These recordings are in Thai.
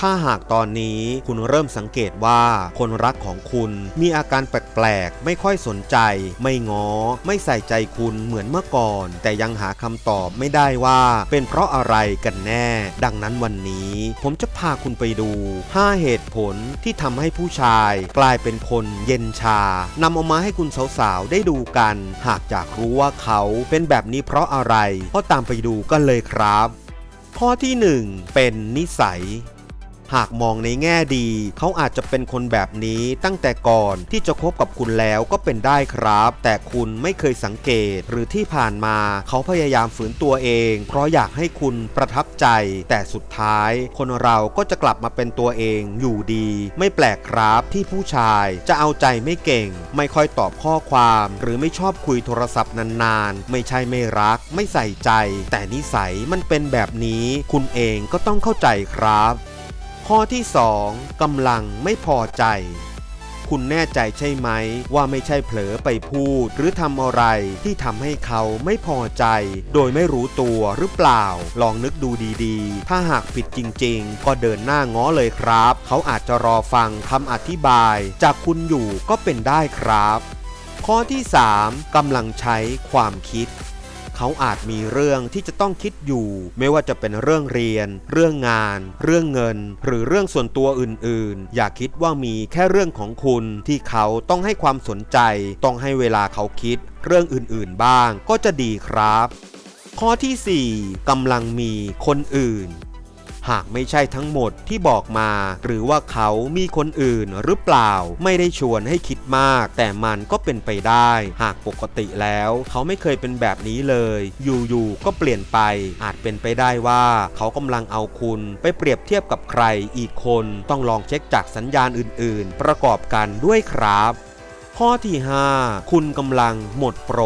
ถ้าหากตอนนี้คุณเริ่มสังเกตว่าคนรักของคุณมีอาการแปลกๆ ไม่ค่อยสนใจ ไม่ง้อไม่ใส่ใจคุณเหมือนเมื่อก่อน แต่ยังหาคำตอบไม่ได้ว่าเป็นเพราะอะไรกันแน่ ดังนั้นวันนี้ ผมจะพาคุณไปดู 5 เหตุผลที่ทำให้ผู้ชาย กลายเป็นคนเย็นชานำเอามาให้คุณสาวๆ ได้ดูกัน หากอยากรู้ว่าเขาเป็นแบบนี้เพราะอะไรก็ตามไปดูกันเลยครับ ข้อที่ 1 เป็นนิสัย หากมองในแง่ดี เขาอาจจะเป็นคนแบบนี้ตั้งแต่ก่อนที่จะคบกับคุณแล้วก็เป็นได้ครับ แต่คุณไม่เคยสังเกตหรือที่ผ่านมา เขาพยายามฝืนตัวเอง เพราะอยากให้คุณประทับใจ แต่สุดท้าย คนเราก็จะกลับมาเป็นตัวเองอยู่ดี ไม่แปลกครับที่ผู้ชายจะเอาใจไม่เก่ง ไม่ค่อยตอบข้อความ หรือไม่ชอบคุยโทรศัพท์นานๆ ไม่ใช่ไม่รัก ไม่ใส่ใจ แต่นิสัยมันเป็นแบบนี้ คุณเองก็ต้องเข้าใจครับ ข้อที่ 2กำลังไม่พอใจ คุณแน่ใจใช่ไหม ว่าไม่ใช่เผลอไปพูด หรือทำอะไรที่ทำให้เขาไม่พอใจ โดยไม่รู้ตัวหรือเปล่า ลองนึกดูดีๆ ถ้าหากผิดจริงๆ ก็เดินหน้าง้อเลยครับ เขาอาจจะรอฟังคำอธิบาย จากคุณอยู่ก็เป็นได้ครับ ข้อที่ 3กำลังใช้ความคิด เขาอาจมีเรื่องที่จะต้องคิดอยู่ ไม่ว่าจะเป็นเรื่องเรียน เรื่องงาน เรื่องเงิน หรือเรื่องส่วนตัวอื่น ๆ อย่าคิดว่ามีแค่เรื่องของคุณที่เขาต้องให้ความสนใจ ต้องให้เวลาเขาคิด เรื่องอื่น ๆ บ้างก็จะดีครับ ข้อที่ 4กำลังมีคนอื่น หากไม่ใช่ทั้งหมดที่บอกมา หรือว่าเขามีคนอื่นหรือเปล่า ไม่ได้ชวนให้คิดมาก แต่มันก็เป็นไปได้ หากปกติแล้ว เขาไม่เคยเป็นแบบนี้เลย อยู่ๆก็เปลี่ยนไป อาจเป็นไปได้ว่า เขากำลังเอาคุณไปเปรียบเทียบกับใครอีกคนต้องลองเช็คจากสัญญาณอื่น ๆ ประกอบกันด้วยครับ ข้อที่ 5 คุณกำลังหมดโปร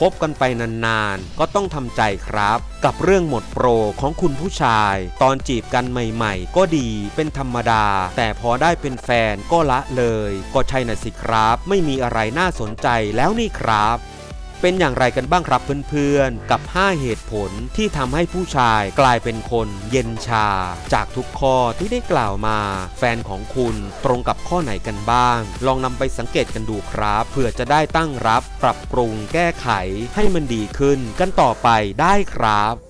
คบกันไปนานๆ ก็ต้องทำใจครับ กับเรื่องหมดโปรของคุณผู้ชาย ตอนจีบกันใหม่ๆ ก็ดีเป็นธรรมดา แต่พอได้เป็นแฟนก็ละเลย ก็ใช่น่ะสิครับ ไม่มีอะไรน่าสนใจแล้วนี่ครับ เป็นอย่างไรกันบ้างครับเพื่อนๆ กับ 5 เหตุผลที่ทำให้ผู้ชายกลายเป็นคนเย็นชา จากทุกข้อที่ได้กล่าวมา แฟนของคุณตรงกับข้อไหนกันบ้าง ลองนำไปสังเกตกันดูครับเผื่อจะได้ตั้งรับ ปรับปรุงแก้ไขให้มันดีขึ้นกันต่อไปได้ครับ